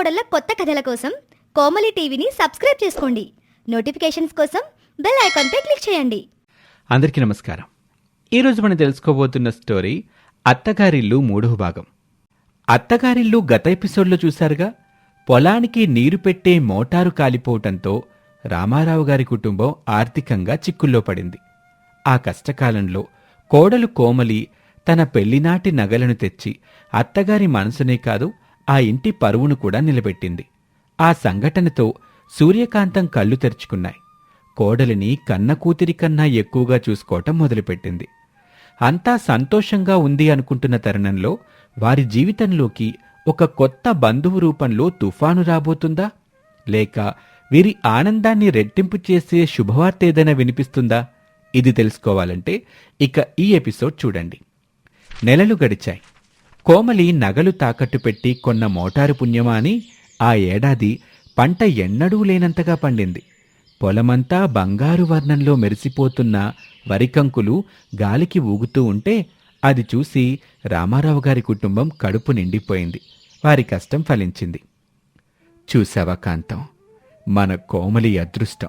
కోడళ్ళ కొత్త కథల కోసం కోమలి టీవీని సబ్స్క్రైబ్ చేసుకోండి. నోటిఫికేషన్స్ కోసం బెల్ ఐకాన్పై క్లిక్ చేయండి. అందరికీ నమస్కారం. ఈరోజు మనం తెలుసుకోబోతున్న స్టోరీ అత్తగారిల్లు మూడవ భాగం. అత్తగారిల్లు గత ఎపిసోడ్లో చూశారుగా పొలానికి నీరు పెట్టే మోటారు కాలిపోవటంతో రామారావు గారి కుటుంబం ఆర్థికంగా చిక్కుల్లో పడింది. ఆ కష్టకాలంలో కోడలు కోమలి తన పెళ్ళినాటి నగలను తెచ్చి అత్తగారి మనసునే కాదు ఆ ఇంటి పరువును కూడా నిలబెట్టింది. ఆ సంఘటనతో సూర్యకాంతం కళ్ళు తెరుచుకున్నాయి. కోడలిని కన్న కూతురి కన్నా ఎక్కువగా చూసుకోవటం మొదలుపెట్టింది. అంతా సంతోషంగా ఉంది అనుకుంటున్న తరుణంలో వారి జీవితంలోకి ఒక కొత్త బంధువు రూపంలో తుఫాను రాబోతుందా? లేక వీరి ఆనందాన్ని రెట్టింపు చేసే శుభవార్త ఏదైనా వినిపిస్తుందా? ఇది తెలుసుకోవాలంటే ఇక ఈ ఎపిసోడ్ చూడండి. నెలలు గడిచాయి. కోమలి నగలు తాకట్టు పెట్టి కొన్న మోటారు పుణ్యమా అని ఆ ఏడాది పంట ఎన్నడూ లేనంతగా పండింది. పొలమంతా బంగారు వర్ణంలో మెరిసిపోతున్న వరికంకులు గాలికి ఊగుతూ ఉంటే అది చూసి రామారావు గారి కుటుంబం కడుపు నిండిపోయింది. వారి కష్టం ఫలించింది. చూసావా కాంతం? మన కోమలి అదృష్టం.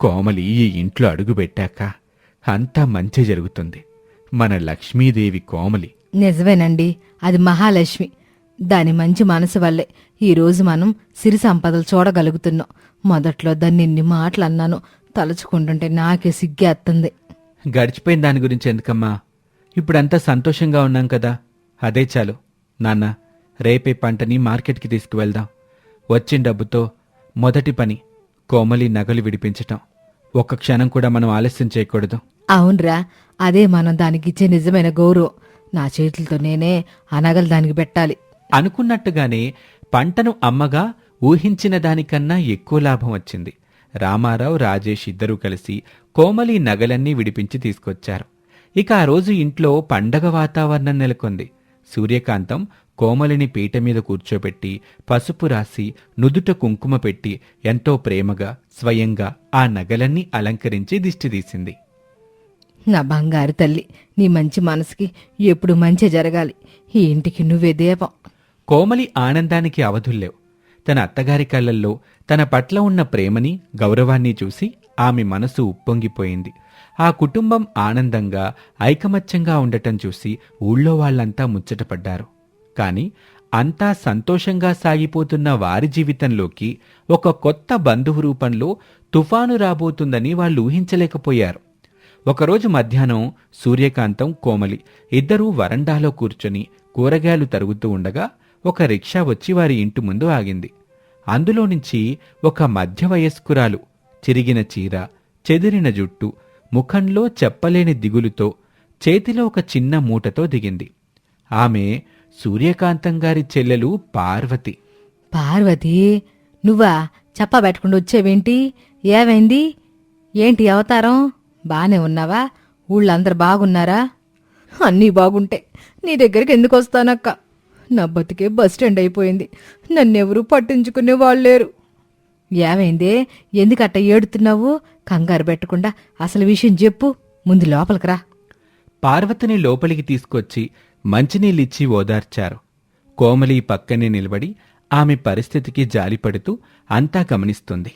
కోమలి ఈ ఇంట్లో అడుగుపెట్టాక అంతా మంచి జరుగుతుంది. మన లక్ష్మీదేవి కోమలి నిజమేనండి. అది మహాలక్ష్మి. దాని మంచి మనసు వల్లే ఈరోజు మనం సిరి సంపదలు చూడగలుగుతున్నాం. మొదట్లో దాన్ని ఇన్ని మాటలు అన్నాను. తలుచుకుంటుంటే నాకే సిగ్గేస్తుంది గడిచిపోయిన దాని గురించి ఎందుకమ్మా? ఇప్పుడంతా సంతోషంగా ఉన్నాం కదా. అదే చాలు. నాన్న రేపే పంటని మార్కెట్కి తీసుకువెళ్దాం. వచ్చిన డబ్బుతో మొదటి పని కోమలి నగలు విడిపించటం. ఒక్క క్షణం కూడా మనం ఆలస్యం చేయకూడదు. అవునరా. అదే మనం దానికిచ్చే నిజమైన గౌరవం. నా చేతులతో నేనే ఆ నగలు దానికి పెట్టాలి. అనుకున్నట్టుగానే పంటను అమ్మగా ఊహించిన దానికన్నా ఎక్కువ లాభం వచ్చింది. రామారావు రాజేష్ ఇద్దరూ కలిసి కోమలి నగలన్నీ విడిపించి తీసుకొచ్చారు. ఇక ఆ రోజు ఇంట్లో పండగ వాతావరణం నెలకొంది. సూర్యకాంతం కోమలిని పీట మీద కూర్చోబెట్టి పసుపు రాసి నుదుట కుంకుమ పెట్టి ఎంతో ప్రేమగా స్వయంగా ఆ నగలన్నీ అలంకరించి దిష్టితీసింది నా బంగారు తల్లి నీ మంచి మనసుకి ఎప్పుడు మంచి జరగాలి. ఈ ఇంటికి నువ్వే దేవం. కోమలి ఆనందానికి అవధుల్లేవు. తన అత్తగారి కళ్ళల్లో తన పట్ల ఉన్న ప్రేమని గౌరవాన్ని చూసి ఆమె మనసు ఉప్పొంగిపోయింది. ఆ కుటుంబం ఆనందంగా ఐకమత్యంగా ఉండటం చూసి ఊళ్ళో వాళ్ళంతా ముచ్చటపడ్డారు. కాని అంతా సంతోషంగా సాగిపోతున్న వారి జీవితంలోకి ఒక కొత్త బంధువు రూపంలో తుఫాను రాబోతుందని వాళ్ళు ఊహించలేకపోయారు. ఒకరోజు మధ్యాహ్నం సూర్యకాంతం కోమలి ఇద్దరూ వరండాలో కూర్చొని కూరగాయలు తరుగుతూ ఉండగా ఒక రిక్షా వచ్చి వారి ఇంటి ముందు ఆగింది. అందులో నుంచి ఒక మధ్య వయస్కురాలు చిరిగిన చీర చెదిరిన జుట్టు ముఖంలో చెప్పలేని దిగులుతో చేతిలో ఒక చిన్న మూటతో దిగింది. ఆమె సూర్యకాంతం గారి చెల్లెలు పార్వతి. పార్వతి నువ్వా చెప్పబెట్టకుండా వచ్చేవేంటి? ఏమైంది? ఏంటి అవతారం? బానే ఉన్నావా? ఊళ్ళందరు బాగున్నారా? అన్నీ బాగుంటే నీ దగ్గరికి ఎందుకు వస్తానక్క? నా బతికే బస్ స్టాండ్ అయిపోయింది. నన్నెవరూ పట్టించుకునే వాళ్ళు లేరు. ఏమైందే? ఎందుకట్ట ఏడుతున్నావు? కంగారు పెట్టకుండా అసలు విషయం చెప్పు. ముందు లోపలికి రా. పార్వతిని లోపలికి తీసుకొచ్చి మంచినీళ్ళిచ్చి ఓదార్చారు. కోమలి పక్కనే నిలబడి ఆమె పరిస్థితికి జాలిపడుతూ అంతా గమనిస్తుంది.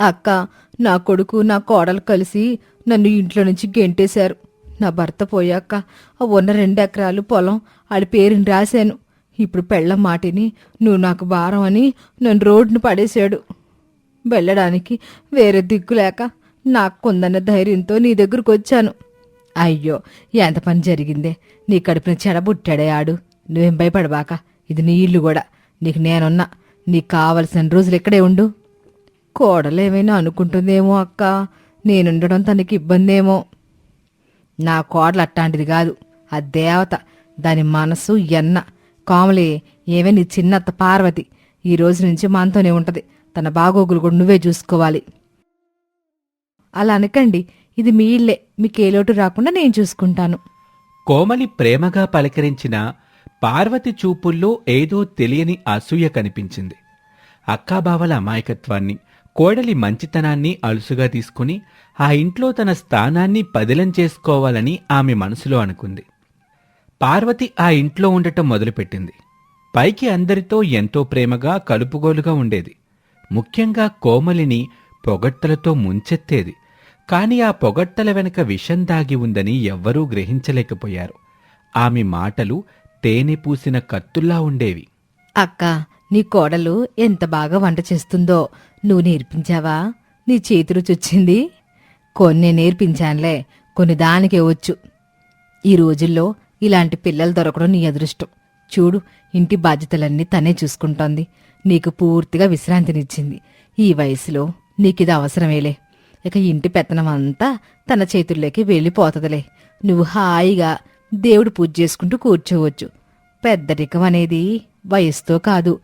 అక్క నా కొడుకు నా కోడలు కలిసి నన్ను ఇంట్లో నుంచి గెంటేశారు. నా భర్త పోయాక ఆ ఉన్న రెండు ఎకరాలు పొలం ఆడి పేరుని రాశాను. ఇప్పుడు పెళ్ళ మాటిని నువ్వు నాకు భారం అని నన్ను రోడ్డును పడేశాడు. వెళ్ళడానికి వేరే దిక్కు లేక నాకు కొందన్న ధైర్యంతో నీ దగ్గరకు వచ్చాను. అయ్యో ఎంత పని జరిగిందే? నీ కడుపున చెడబుట్టాడే ఆడు. నువ్వేం భయపడబాక ఇది నీ ఇల్లు కూడా. నీకు నేనున్నా. నీకు కావలసిన రోజులు ఇక్కడే ఉండు. కోడలేమైనా అనుకుంటుందేమో అక్క. నేనుండడం తనకి ఇబ్బందేమో. నా కోడలు అట్టాంటిది కాదు. ఆ దేవత దాని మనసు ఎన్న. కోమలి ఏమే నీ చిన్నత్త పార్వతి. ఈ రోజు నుంచి మనతోనే ఉంటది. తన బాగోగులు కూడా నువ్వే చూసుకోవాలి. అలా అనకండి. ఇది మీ ఇల్లే. మీకే లోటు రాకుండా నేను చూసుకుంటాను. కోమలి ప్రేమగా పలకరించిన పార్వతి చూపుల్లో ఏదో తెలియని అసూయ కనిపించింది. అక్కాబావల అమాయకత్వాన్ని కోడలి మంచితనాన్ని అలుసుగా తీసుకుని ఆ ఇంట్లో తన స్థానాన్ని పదిలం చేసుకోవాలని ఆమె మనసులో అనుకుంది. పార్వతి ఆ ఇంట్లో ఉండటం మొదలుపెట్టింది. పైకి అందరితో ఎంతో ప్రేమగా కలుపుగోలుగా ఉండేది. ముఖ్యంగా కోమలిని పొగట్టలతో ముంచెత్తేది. కాని ఆ పొగట్టల వెనక విషం దాగి ఉందని ఎవ్వరూ గ్రహించలేకపోయారు. ఆమె మాటలు తేనె పూసిన కత్తుల్లా ఉండేవి. అక్క నీ కోడలు ఎంత బాగా వంట చేస్తుందో నువ్వు నేర్పించావా? నీ చేతి రుచి వచ్చింది కొన్ని నేర్పించానులే కొన్ని దానికే వచ్చు. ఈ రోజుల్లో ఇలాంటి పిల్లలు దొరకడం నీ అదృష్టం. చూడు ఇంటి బాధ్యతలన్నీ తనే చూసుకుంటోంది. నీకు పూర్తిగా విశ్రాంతినిచ్చింది. ఈ వయసులో నీకిది అవసరమేలే. ఇక ఇంటి పెత్తనం అంతా తన చేతుల్లోకి వెళ్ళిపోతుందిలే. నువ్వు హాయిగా దేవుడు పూజ చేసుకుంటూ కూర్చోవచ్చు. పెద్దరికం అనేది వయసుతో కాదు.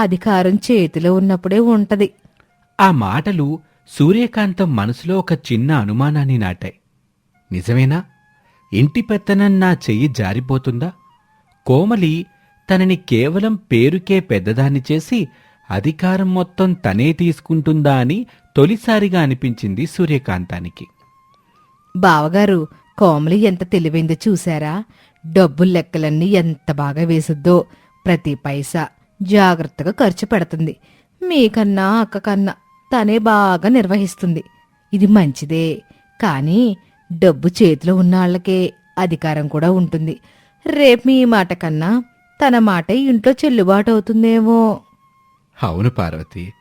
అధికారం చేతిలో ఉన్నప్పుడే ఉంటది. ఆ మాటలు సూర్యకాంతం మనసులో ఒక చిన్న అనుమానాన్ని నాటాయి. నిజమేనా? ఇంటి పెత్తనం నా చెయ్యి జారిపోతుందా? కోమలి తనని కేవలం పేరుకే పెద్దదాన్ని చేసి అధికారం మొత్తం తనే తీసుకుంటుందా అని తొలిసారిగా అనిపించింది సూర్యకాంతానికి. బావగారు కోమలి ఎంత తెలివైందో చూశారా? డబ్బుల లెక్కలన్నీ ఎంత బాగా వేసుద్దో. ప్రతి పైసా జాగ్రత్తగా ఖర్చు పెడుతుంది. మీకన్నా అక్క కన్నా తనే బాగా నిర్వహిస్తుంది. ఇది మంచిదే. కానీ డబ్బు చేతిలో ఉన్న వాళ్ళకే అధికారం కూడా ఉంటుంది. రేపు మీ మాట కన్నా తన మాట ఇంట్లో చెల్లుబాటు అవుతుందేమో. అవును పార్వతి.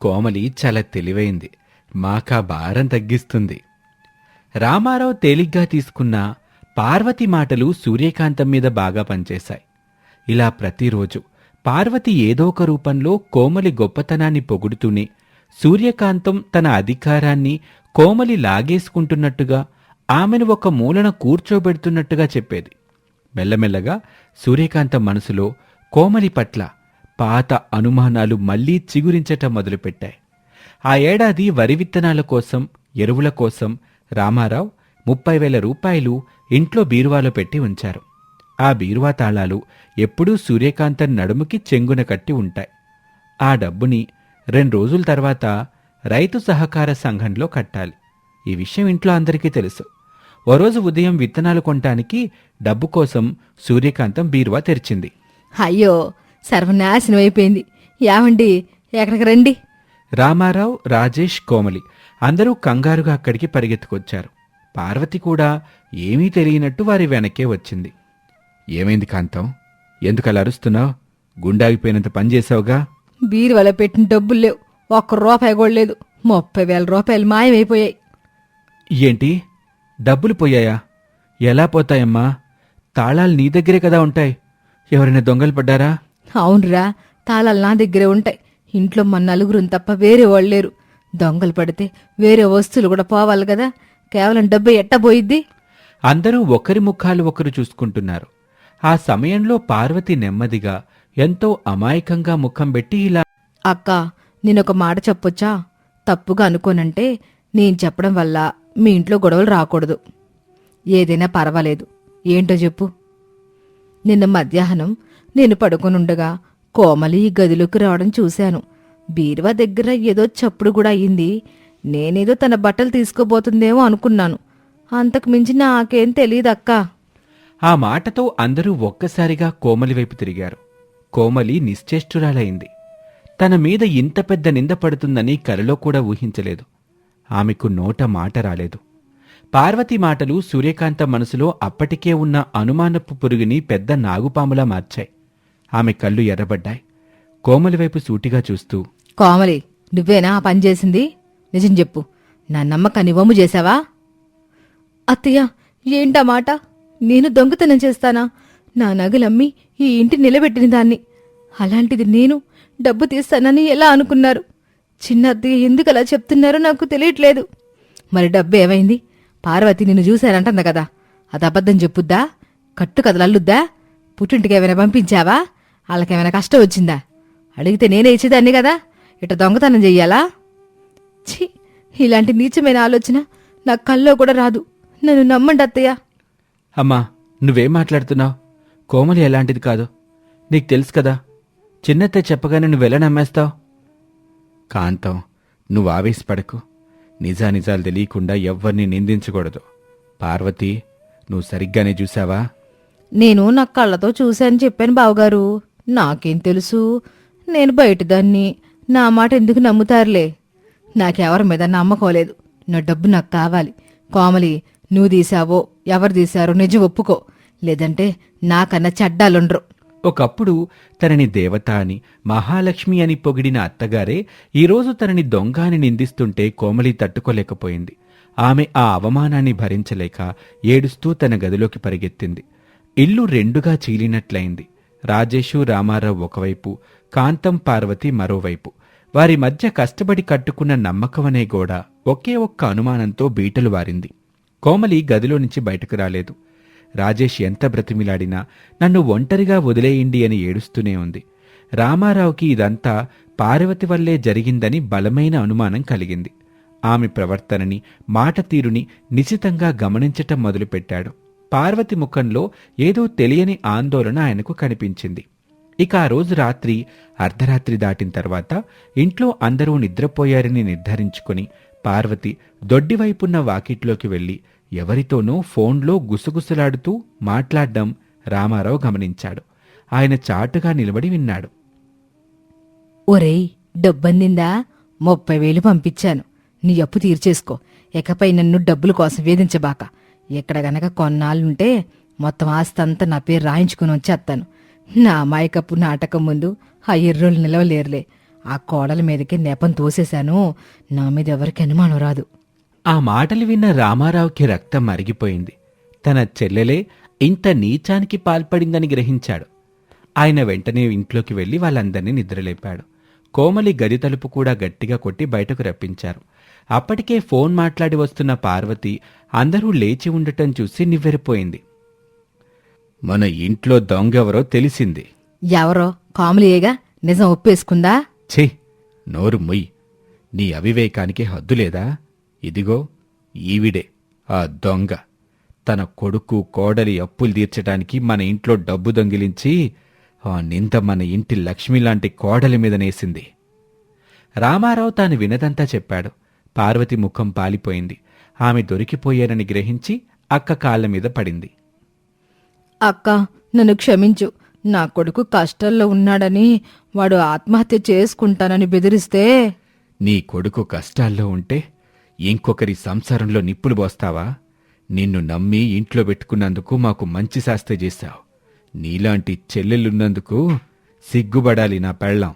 కోమలి చాలా తెలివైంది. మాకా భారం తగ్గిస్తుంది. రామారావు తేలిగ్గా తీసుకున్న పార్వతి మాటలు సూర్యకాంతం మీద బాగా పనిచేశాయి. ఇలా ప్రతిరోజు పార్వతి ఏదో ఒక రూపంలో కోమలి గొప్పతనాన్ని పొగుడుతూనే సూర్యకాంతం తన అధికారాన్ని కోమలి లాగేసుకుంటున్నట్టుగా ఆమెను ఒక మూలన కూర్చోబెడుతున్నట్టుగా చెప్పేది. మెల్లమెల్లగా సూర్యకాంతం మనసులో కోమలి పట్ల పాత అనుమానాలు మళ్ళీ చిగురించటం మొదలుపెట్టాయి. ఆ ఏడాది వరి విత్తనాల కోసం ఎరువుల కోసం రామారావు ముప్పై వేల రూపాయలు ఇంట్లో బీరువాలో పెట్టి ఉంచారు. ఆ బీరువా తాళాలు ఎప్పుడూ సూర్యకాంతం నడుముకి చెంగున కట్టి ఉంటాయి. ఆ డబ్బుని రెండు రోజుల తర్వాత రైతు సహకార సంఘంలో కట్టాలి. ఈ విషయం ఇంట్లో అందరికీ తెలుసు. ఓ రోజు ఉదయం విత్తనాలు కొనటానికి డబ్బు కోసం సూర్యకాంతం బీరువా తెరిచింది. అయ్యో సర్వనాశనం అయిపోయింది. యావండి ఎక్కడికి రండి? రామారావు రాజేష్ కోమలి అందరూ కంగారుగా అక్కడికి పరిగెత్తుకొచ్చారు. పార్వతి కూడా ఏమీ తెలియనట్టు వారి వెనకే వచ్చింది. ఏమైంది కాంతం? ఎందుకలా అరుస్తున్నావు? గుండాగిపోయినంత పని చేసావుగా? బీరువాలో పెట్టిన డబ్బులు లేవు. ఒక్క రూపాయి కూడా లేదు. ముప్పై వేల రూపాయలు మాయమైపోయాయి. ఏంటి? డబ్బులు పోయాయా? ఎలా పోతాయమ్మా? తాళాలు నీ దగ్గరే కదా ఉంటాయి. ఎవరైనా దొంగలు పడ్డారా? అవునురా తాళాలు నా దగ్గరే ఉంటాయి. ఇంట్లో మన నలుగురు తప్ప వేరే వాళ్ళు లేరు. దొంగలు పడితే వేరే వస్తువులు కూడా పోవాలి కదా. కేవలం డబ్బు ఎట్టబోయిద్ది అందరూ ఒకరి ముఖాలు ఒకరు చూసుకుంటున్నారు. ఆ సమయంలో పార్వతి నెమ్మదిగా ఎంతో అమాయకంగా ముఖం పెట్టి ఇలా అక్క నేనొక మాట చెప్పొచ్చా? తప్పుగా అనుకోనంటే నేను చెప్పడం వల్ల మీ ఇంట్లో గొడవలు రాకూడదు. ఏదైనా పర్వాలేదు. ఏంటో చెప్పు. నిన్న మధ్యాహ్నం నేను పడుకొనుండగా కోమలి ఈ గదిలోకి రావడం చూశాను. బీరువా దగ్గర ఏదో చప్పుడు కూడా అయింది. నేనేదో తన బట్టలు తీసుకోబోతుందేమో అనుకున్నాను. అంతకు మించి నాకేం తెలియదక్కా ఆ మాటతో అందరూ ఒక్కసారిగా కోమలి వైపు తిరిగారు. కోమలి నిశ్చేష్టురాలైంది. తన మీద ఇంత పెద్ద నింద పడుతుందని కలలో కూడా ఊహించలేదు. ఆమెకు నోట మాట రాలేదు. పార్వతి మాటలు సూర్యకాంత మనసులో అప్పటికే ఉన్న అనుమానపు పురుగుని పెద్ద నాగుపాములా మార్చాయి. ఆమె కళ్ళు ఎర్రబడ్డాయి. కోమలి వైపు సూటిగా చూస్తూ కోమలి నువ్వేనా ఆ పని చేసింది? నిజం చెప్పు. నా నమ్మకాన్ని వమ్ము చేశావా? అత్తయ్య ఏంటా మాట? నేను దొంగతనం చేస్తానా? నా నగలమ్మి ఈ ఇంటి నిలబెట్టిన దాన్ని. అలాంటిది నేను డబ్బు తీస్తానని ఎలా అనుకున్నారు? చిన్న అత్తయ్య ఎందుకు అలా చెప్తున్నారో నాకు తెలియట్లేదు. మరి డబ్బు ఏమైంది? పార్వతి నిన్ను చూశానంటుంది కదా. అది అబద్ధం చెప్పుద్దా? కట్టు కదలల్లుద్దా? పుట్టింటికి ఏమైనా పంపించావా? వాళ్ళకేమైనా కష్టం వచ్చిందా? అడిగితే నేనే ఇచ్చేదాన్ని కదా. ఇట దొంగతనం చెయ్యాలా? ఛీ! ఇలాంటి నీచమైన ఆలోచన నా కల్లో కూడా రాదు. నన్ను నమ్మండి అత్తయ్య. అమ్మా నువ్వేం మాట్లాడుతున్నావు? కోమలి ఎలాంటిది కాదు. నీకు తెలుసు కదా చిన్నత్త చెప్పగానే నువ్వెలా నమ్మేస్తావు? కాంతం నువ్వు ఆవేశపడకు. నిజానిజాలు తెలియకుండా ఎవ్వరిని నిందించకూడదు. పార్వతి నువ్వు సరిగ్గానే చూసావా నేను నా కళ్ళతో చూశాను చెప్పాను బావగారు. నాకేం తెలుసు? నేను బయటదాన్ని నా మాట ఎందుకు నమ్ముతారులే? నాకెవరి మీద నమ్మకోలేదు నా డబ్బు నాకు కావాలి. కోమలి నువ్వు తీసావో ఎవరు తీశారో నిజం ఒప్పుకో. లేదంటే నాకన్నా చెడ్డాలుండ్రు. ఒకప్పుడు తనని దేవత అని మహాలక్ష్మి అని పొగిడిన అత్తగారే ఈరోజు తనని దొంగ అని నిందిస్తుంటే కోమలి తట్టుకోలేకపోయింది. ఆమె ఆ అవమానాన్ని భరించలేక ఏడుస్తూ తన గదిలోకి పరిగెత్తింది. ఇల్లు రెండుగా చీలినట్లయింది. రాజేషు రామారావు ఒకవైపు కాంతం పార్వతి మరోవైపు. వారి మధ్య కష్టపడి కట్టుకున్న నమ్మకమనే గోడ ఒకే ఒక్క అనుమానంతో బీటలు వారింది. కోమలి గదిలో నుంచి బయటకు రాలేదు. రాజేష్ ఎంత బ్రతిమిలాడినా నన్ను ఒంటరిగా వదిలేయండి అని ఏడుస్తూనే ఉంది. రామారావుకి ఇదంతా పార్వతి వల్లే జరిగిందని బలమైన అనుమానం కలిగింది. ఆమె ప్రవర్తనని మాట తీరుని నిశితంగా గమనించటం మొదలుపెట్టాడు. పార్వతి ముఖంలో ఏదో తెలియని ఆందోళన ఆయనకు కనిపించింది. ఇక ఆ రోజు రాత్రి అర్ధరాత్రి దాటిన తర్వాత ఇంట్లో అందరూ నిద్రపోయారని నిర్ధారించుకుని పార్వతి దొడ్డివైపున్న వాకిట్లోకి వెళ్ళి ఎవరితోనో ఫోన్లో గుసగుసలాడుతూ మాట్లాడ్డం రామారావు గమనించాడు. ఆయన చాటుగా నిలబడి విన్నాడు. ఒరేయ్ డబ్బందిందా? ముప్పై వేలు పంపించాను. నీ అప్పు తీర్చేసుకో. ఇకపై నన్ను డబ్బుల కోసం వేధించబాక. ఇక్కడ గనక కొన్నాళ్ళుంటే మొత్తం ఆస్తంతా నా పేరు రాయించుకుని వచ్చేస్తాను నా అమాయకప్పు నాటకం ముందు ఆ ఎర్రోళ్ళు నిలవలేరులే. ఆ కోడల మీదకి నెపం తోసేశాను. నా మీద ఎవరికి అనుమానం రాదు. ఆ మాటలు విన్న రామారావుకి రక్తం మరిగిపోయింది. తన చెల్లెలే ఇంత నీచానికి పాల్పడిందని గ్రహించాడు. ఆయన వెంటనే ఇంట్లోకి వెళ్ళి వాళ్ళందరినీ నిద్రలేపాడు. కోమలి గది తలుపు కూడా గట్టిగా కొట్టి బయటకు రప్పించారు. అప్పటికే ఫోన్ మాట్లాడి వస్తున్న పార్వతి అందరూ లేచి ఉండటం చూసి నివ్వెరపోయింది. మన ఇంట్లో దొంగెవరో తెలిసింది. ఎవరో? కాములియేగా? నిజం ఒప్పేసుకుందా? ఛీ నోరు మొయ్. నీ అవివేకానికి హద్దులేదా ఇదిగో ఈవిడే ఆ దొంగ. తన కొడుకు కోడలి అప్పులు తీర్చడానికి మన ఇంట్లో డబ్బు దొంగిలించి ఆ నింద మన ఇంటి లక్ష్మి లాంటి కోడలి మీద నేసింది. రామారావు తాను వినదంతా చెప్పాడు. పార్వతి ముఖం పాలిపోయింది. ఆమె దొరికిపోయారని గ్రహించి అక్క కాళ్ళ మీద పడింది. అక్క నన్ను క్షమించు. నా కొడుకు కష్టాల్లో ఉన్నాడని వాడు ఆత్మహత్య చేసుకుంటానని బెదిరిస్తే? నీ కొడుకు కష్టాల్లో ఉంటే ఇంకొకరి సంసారంలో నిప్పులు పోస్తావా? నిన్ను నమ్మి ఇంట్లో పెట్టుకున్నందుకు మాకు మంచి శాస్త్ర చేశావు. నీలాంటి చెల్లెలున్నందుకు సిగ్గుపడాలి నా పెళ్ళాం.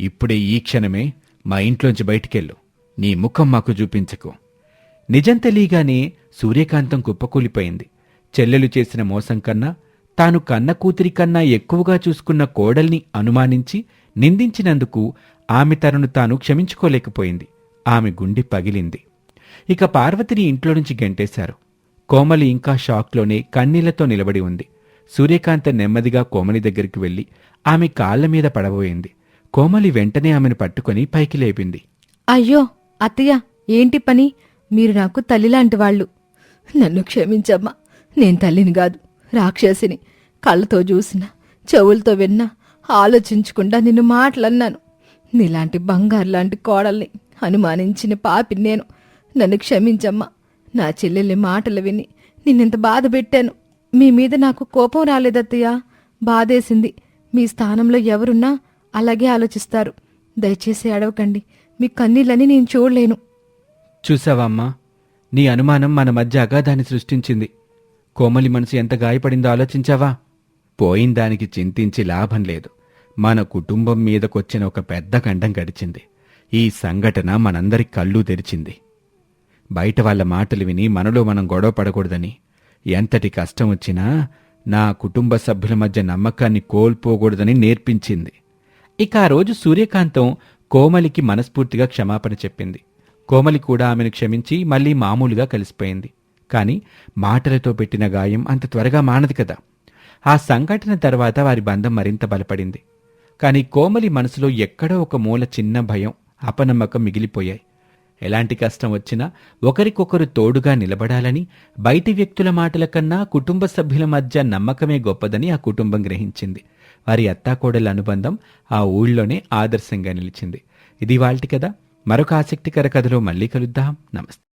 ఇప్పుడే ఈ క్షణమే మా ఇంట్లోంచి బయటికెళ్ళు. నీ ముఖం మాకు చూపించకు. నిజం తెలియగానే సూర్యకాంతం కుప్పకూలిపోయింది. చెల్లెలు చేసిన మోసం కన్నా తాను కన్న కూతురి కన్నా ఎక్కువగా చూసుకున్న కోడల్ని అనుమానించి నిందించినందుకు ఆమె తనను తాను క్షమించుకోలేకపోయింది. ఆమె గుండె పగిలింది. ఇక పార్వతిని ఇంట్లో నుంచి గెంటేశారు. కోమలి ఇంకా షాక్లోనే కన్నీళ్ళతో నిలబడి ఉంది. సూర్యకాంత నెమ్మదిగా కోమలి దగ్గరికి వెళ్ళి ఆమె కాళ్ళ మీద పడబోయింది. కోమలి వెంటనే ఆమెను పట్టుకుని పైకి లేపింది. అయ్యో అత్తయ్య ఏంటి పని? మీరు నాకు తల్లిలాంటి వాళ్ళు. నన్ను క్షమించమ్మా. నేను తల్లిని కాదు రాక్షసిని. కళ్ళతో చూసినా చెవులతో విన్నా ఆలోచించకుండా నిన్ను మాటలన్నాను. నీలాంటి బంగారు లాంటి కోడల్ని అనుమానించిన పాపి నేను నన్ను క్షమించమ్మా. నా చెల్లెల్ని మాటలు విని నిన్నెంత బాధ పెట్టాను. మీ మీద నాకు కోపం రాలేదత్తయ్య. బాధేసింది. మీ స్థానంలో ఎవరున్నా అలాగే ఆలోచిస్తారు. దయచేసి అడవకండి. మీ కన్నీళ్ళని నేను చూడలేను. చూసావమ్మా నీ అనుమానం మన మధ్య అగాధాన్ని సృష్టించింది. కోమలి మనసు ఎంత గాయపడిందో ఆలోచించావా? పోయిన దానికి చింతించి లాభం లేదు. మన కుటుంబం మీదకొచ్చిన ఒక పెద్ద గండం గడిచింది. ఈ సంఘటన మనందరి కళ్ళు తెరిచింది. బయట వాళ్ళ మాటలు విని మనలో మనం గొడవ పడకూడదని. ఎంతటి కష్టం వచ్చినా నా కుటుంబ సభ్యుల మధ్య నమ్మకాన్ని కోల్పోకూడదని నేర్పించింది. ఇక ఆ రోజు సూర్యకాంతం కోమలికి మనస్ఫూర్తిగా క్షమాపణ చెప్పింది. కోమలి కూడా ఆమెను క్షమించి మళ్ళీ మామూలుగా కలిసిపోయింది. కాని మాటలతో పెట్టిన గాయం అంత త్వరగా మానదు కదా. ఆ సంఘటన తర్వాత వారి బంధం మరింత బలపడింది. కాని కోమలి మనసులో ఎక్కడో ఒక మూల చిన్న భయం అపనమ్మకం మిగిలిపోయాయి. ఎలాంటి కష్టం వచ్చినా ఒకరికొకరు తోడుగా నిలబడాలని బయటి వ్యక్తుల మాటల కన్నా కుటుంబ సభ్యుల మధ్య నమ్మకమే గొప్పదని ఆ కుటుంబం గ్రహించింది. వారి అత్తాకోడల అనుబంధం ఆ ఊళ్ళోనే ఆదర్శంగా నిలిచింది. ఇది వాల్టి కదా మరొక ఆసక్తికర కథలో మళ్ళీ కలుద్దాం. నమస్తే.